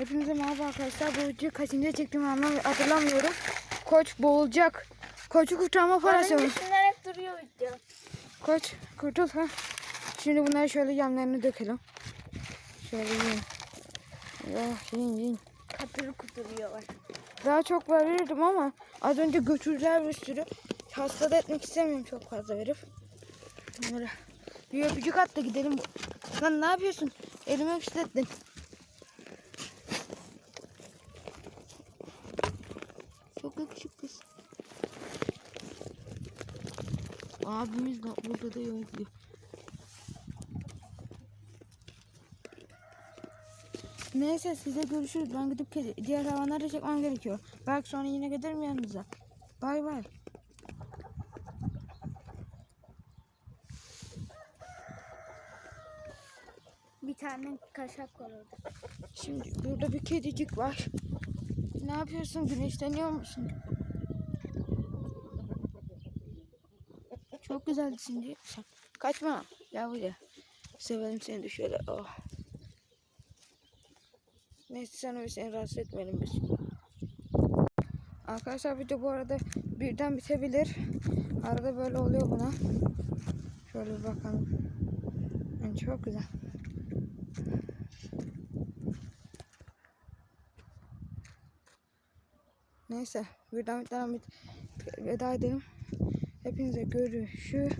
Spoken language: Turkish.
Hepinize merhaba arkadaşlar. Bu videoyu kaçıncı çektiğimi hatırlamıyorum. Koç boğulacak. Koçu kurtarma operasyonu. düşünerek duruyor video. Koç kurtul ha. Şimdi bunları şöyle yanlarını dökelim. Şöyle yiyin. Oh, yiyin yiyin. Katır kuturuyorlar. Daha çok verirdim ama az önce götürdüler bir sürü. Hasta da etmek istemiyorum çok fazla verip. Bunları bir öpücük at da gidelim. Lan ne yapıyorsun? Elime öpüşlettin. Çok yakışık kız. Abimiz de burada da yok. Neyse size görüşürüz. Ben gidip diğer hayvanları çekmem gerekiyor. Belki sonra yine gelirim yanınıza. Bay bay. Bir tane kaşak var orada. Şimdi burada bir kedicik var. Ne yapıyorsun? Güneşleniyor musun? Çok güzelsin diye. Kaçma. Gel buraya. Sevelim seni de şöyle. Oh. Neyse sen öyle seni rahatsız etmeyelim biz. Arkadaşlar video bu arada birden bitebilir. Arada böyle oluyor buna. Şöyle bir bakalım. Yani çok güzel. Neyse birden birden bit veda edelim. Hepinize görüşürüz.